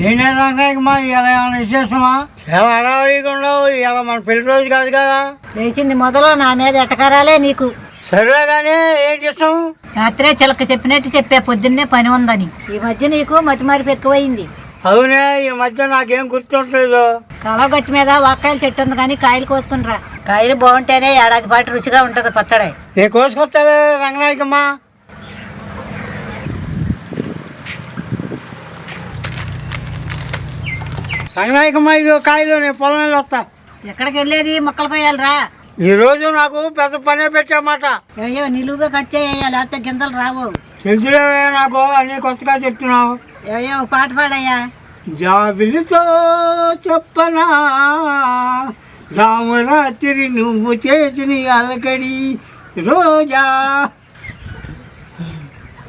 ఏంటంటే రంగనాయకమ్మా ఇలా ఏమైనా విశేషమా? చాలా అడవడిగా ఉండవు ఇలా మన పెళ్ళి రోజు కాదు కదా. లేచింది మొదలు నా మీద ఎటకారాలే నీకు. సరే కానీ ఏంటి ఇష్టం రాత్రే చిలక చెప్పినట్టు చెప్పే పొద్దున్నే పని ఉందని. ఈ మధ్య నీకు మతి మార్పు ఎక్కువైంది. అవునే ఈ మధ్య నాకేం గుర్తుంటలేదు కలవగట్టి మీద వాకాయలు చెట్టు ఉంది కానీ కాయలు కోసుకుని రా. కాయలు బాగుంటేనే ఏడాది పాటు రుచిగా ఉంటది పచ్చడి. ఏ కోసుకొస్తాలే రంగనాయకమ్మా? రంగనాయకమ్మ ఇది కాయలు నేను పొలం వెళ్ళి వస్తా. ఎక్కడికి వెళ్ళేది? మొక్కలు కోయాలిరా. ఈ రోజు నాకు పెద్ద పనే పెట్టామాట. ఏయో నిలువుగా కట్ చేయ లేకపోతే గింజలు రావు. తెలుసులేవే నాకు అన్ని కొత్తగా చెప్తున్నావు. ఏయో పాట పాడయ్యా. జాబిలితో చెప్పనా? జాము రాత్రి నువ్వు చేసిన అలకడి రోజా.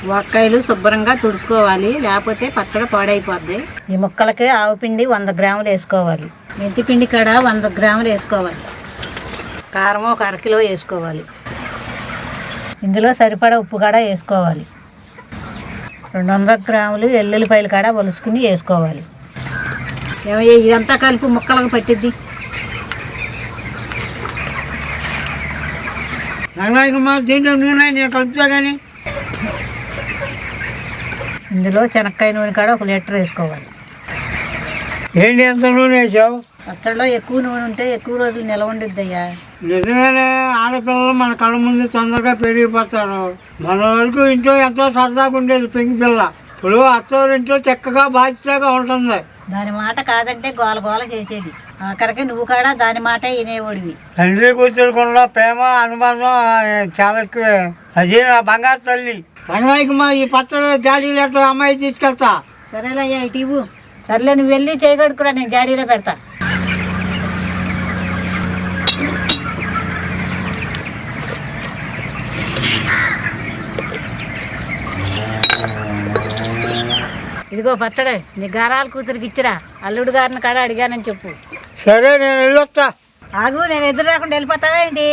వంకాయలు శుభ్రంగా తుడుచుకోవాలి లేకపోతే పచ్చడి పాడైపోద్ది. ఈ ముక్కలకి ఆవు పిండి వంద గ్రాములు వేసుకోవాలి. మెంతి పిండి కాడ వంద గ్రాములు వేసుకోవాలి. కారం ఒక అరకిలో వేసుకోవాలి. ఇందులో సరిపడా ఉప్పు కాడ వేసుకోవాలి. రెండు వందల గ్రాములు ఎల్లుల్లిపాయలు కాడ ఒలుసుకుని వేసుకోవాలి. ఏమయ్య ఇదంతా కలిపి ముక్కలకు పట్టిద్ది? దీంట్లో నూనె నేను కలుపుతా కానీ ఇందులో శనక్కాయ నూనె కాడ ఒక లీటర్ వేసుకోవాలి. ఏంటి ఎంత నూనె వేసావు? పచ్చడిలో ఎక్కువ నూనె ఉంటే ఎక్కువ రోజులు నిలవ ఉండిద్దయ్యా. నిజమేనే ఆడపిల్లలు మన కళ్ళ ముందు తొందరగా పెరిగిపోతారు. మన వరకు ఇంట్లో ఎంతో సరదాగా ఉండేది పెంకి పిల్ల. ఇప్పుడు అత్తవారి ఇంట్లో చక్కగా బాధ్యతగా ఉంటుంది. దాని మాట కాదంటే గోల గోల చేసేది. ఆఖరికి నువ్వు కూడా దాని మాట వినేవాడివి. తండ్రి కూతురుకుండా ప్రేమ అనుబంధం చాలా ఎక్కువే. అది నా బంగారు తల్లి. రంగనాయకమ్మ ఈ పచ్చడి జాడీ లెటర్ అమ్మాయి తీసుకెళ్తా? సరేలయ్యా ఇటు ఇవ్వు. సర్లే నువ్వు వెళ్ళి చేయగడుకురా నేను జాడీలో పెడతా. ఇదిగో పచ్చడే నీ గారాల కూతురికి ఇచ్చిరా. అల్లుడు గారిని కాడ అడిగానని చెప్పు. సరే నేను వెళ్ళొస్తా. ఆగు నేను ఎదురు రాకుండా వెళ్ళిపోతావా ఏంటి?